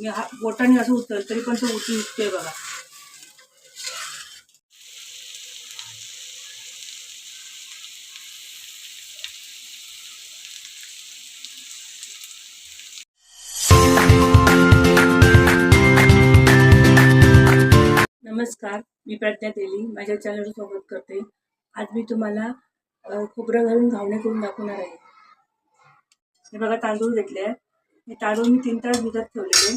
मी हा बोटाने असं उचल तरी पण तो उचलू उठतोय बघा. नमस्कार मी प्रज्ञा तेली. माझ्या चॅनलवर स्वागत करते. आज मी तुम्हाला खोबरं घालून घावणे करून दाखवणार आहे. हे बघा तांदूळ घेतले. आहे हे तांदूळ मी तीन तास दुधात ठेवलेले.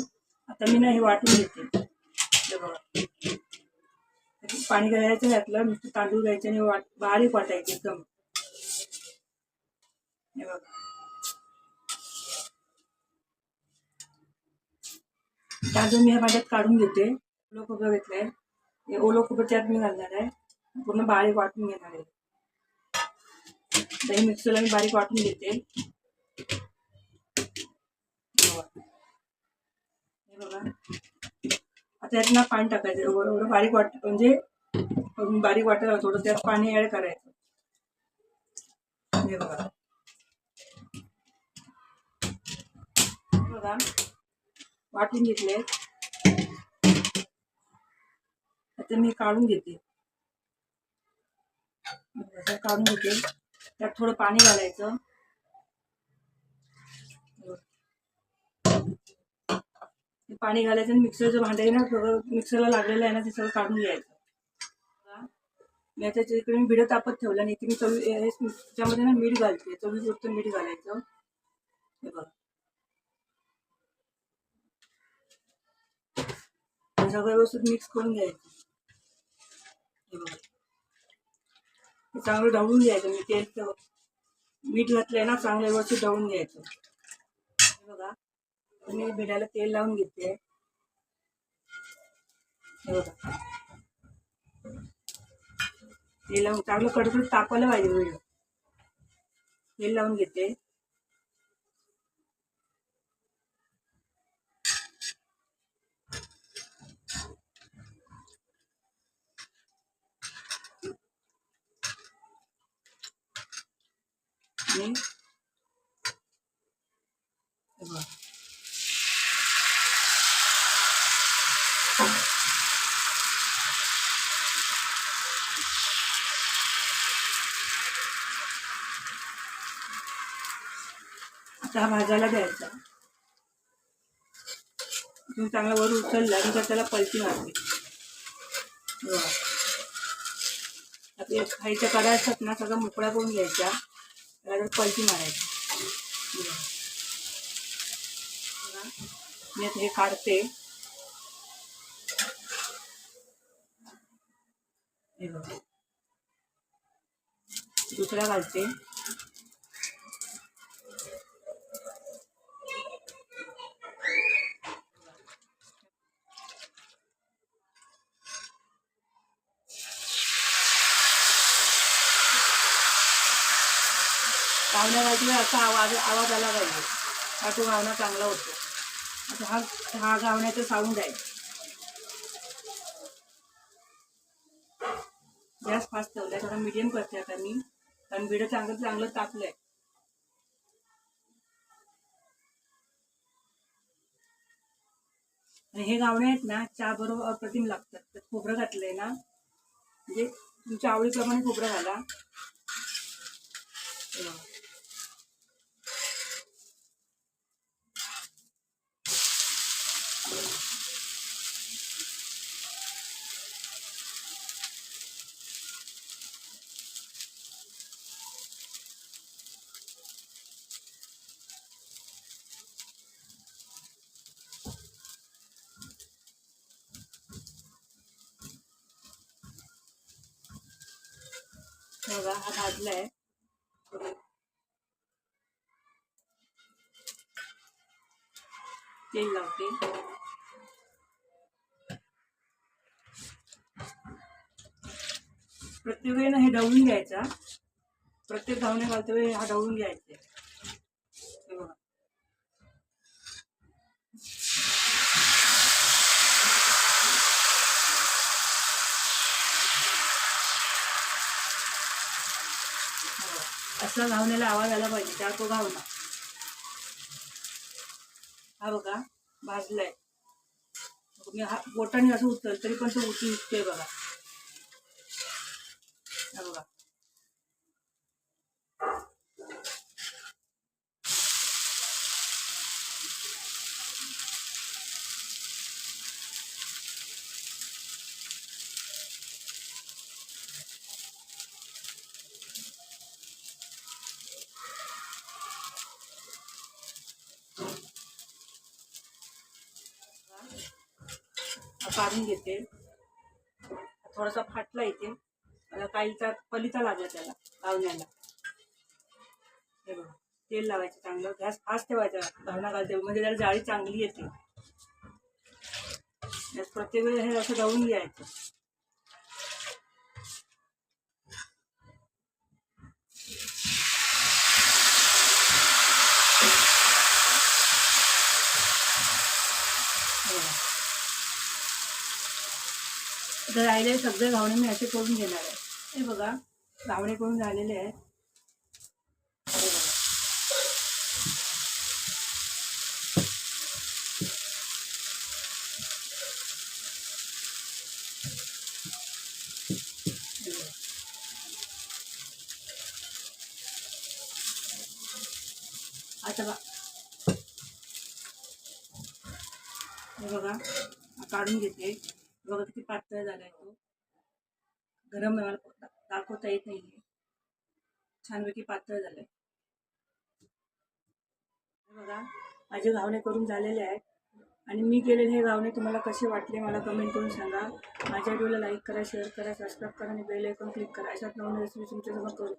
आता मी ना हे वाटून घेते. बघा. पाणी घालायचं घातलं नुसतं तांदूळ घ्यायचे आणि वाट बारीक वाटायचे एकदम. हे बघा. तांदूळ मी ह्या भाज्यात काढून घेते. ओलं खोबरं घेतलंय. हे ओलं खोबरं त्यात मी घालणार आहे. पूर्ण बारीक वाटून घेणार आहे. दही मिक्सरला मी बारीक वाटून घेते. हे बघा. आता यात ना पाणी टाकायचं. एवढं एवढं बारीक वाट म्हणजे बारीक वाटत थोडं. त्यात पाणी ऍड करायचं. हे बघा. बघा. वाटून घेतले. आता मी काढून घेते. काढून घेते. त्यात थोडं पाणी घालायचं. पाणी घालायचं आणि मिक्सरचं भांडं आहे ना सगळं मिक्सरला लागलेलं आहे ना ते सगळं काढून घ्यायचं. बघा. मी इकडे मी भिडं तापत ठेवलं नाही इथे मी चवी हे- त्याच्यामध्ये ना मीठ घालते चवीपुरतं मीठ घालायचं. हे बघा. सगळं व्यवस्थित मिक्स करून घ्यायचं. हे बघा. चांगलं ढवळून घ्यायचं मी तेल मीठ मीठ घातलंय ना चांगलं व्यवस्थित ढवळून घ्यायचं. हे बघा. मी भिड्याला तेल लावून घेते. हे बघा. तेल लावून चांगलं कडकडीत तापायला पाहिजे भिड तेल लावून घेते. आणि चहा हा भाजायला द्यायचा. चांगला वर उचलला की त्याला पलटी मारते आता खायच्या कड्या असतात ना सगळं मोकळ्या करून घ्यायच्या त्याला जर पलटी मारायची. मी आता हे काढते. दुसऱ्या दुसरा घालते. गावण्या असा आवाज आवाज आला पाहिजे. हा तो गावणा चांगला होतो. आता हा हा गावण्याचा साऊंड आहे. गॅस फास्ट ठेवलाय थोडा मीडियम करते आता मी. कारण बिडं चांगलं चांगलं तापलंय. आणि हे गावणे आहेत ना चहा बरोबर अप्रतिम लागतात. तर खोबरं घातलंय ना. म्हणजे तुमच्या आवडीप्रमाणे खोबरं घाला. बघा. बघा हा भाजलाय. तेल लावते. प्रत्येक वेळेला हे डवून घ्यायचा. प्रत्येक धावणे घालते वेळी हा डवून घ्यायचा हे बघा असा घावण्याला आवाज आला पाहिजे त्या तो घावना. हा बघा भाजलाय. मी हा बोटाने असं उचल तरी पण तो उचलू उठतोय बघा. हा बघा. काढून घेते. थोडासा फाटला इथे. मला काहीचा पलिता लागला त्याला लावण्याला. हे बघा तेल लावायचं चांगलं. गॅस फास्ट ठेवायचा घालणं घालते. म्हणजे त्याला जाळी चांगली येते. गॅस प्रत्येक वेळेस हे असं लावून घ्यायचं. Yeah. आता राहिले सगळे घावणे मी असे करून घेणार आहे. हे बघा घावणे करून झालेले आहेत. बघा. आता बा हे बघा काढून घेते. बघा किती पातळ झालाय तो. गरम मला दाखवता येत नाहीये. छानपैकी पातळ झालं आहे बघा माझे घावणे करून झालेले आहेत. आणि मी केलेले हे गावणे तुम्हाला कसे वाटले मला कमेंट करून सांगा. माझ्या व्हिडिओला लाईक करा शेअर करा सबस्क्राईब करा आणि बेल आयकॉन क्लिक करा. अशात नवीन रेसिपी तुमच्यासमोर करू.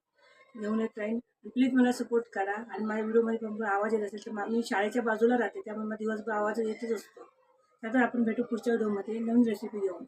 घेऊन येत राहीन. प्लीज मला सपोर्ट करा. आणि माझ्या व्हिडिओमध्ये पण आवाज येत असेल तर मी शाळेच्या बाजूला राहते. त्यामुळे मला दिवसभर आवाज येतच असतो. त्यातर आपण भेटू पुढच्या व्हिडिओमध्ये. नवीन रेसिपी घेऊन.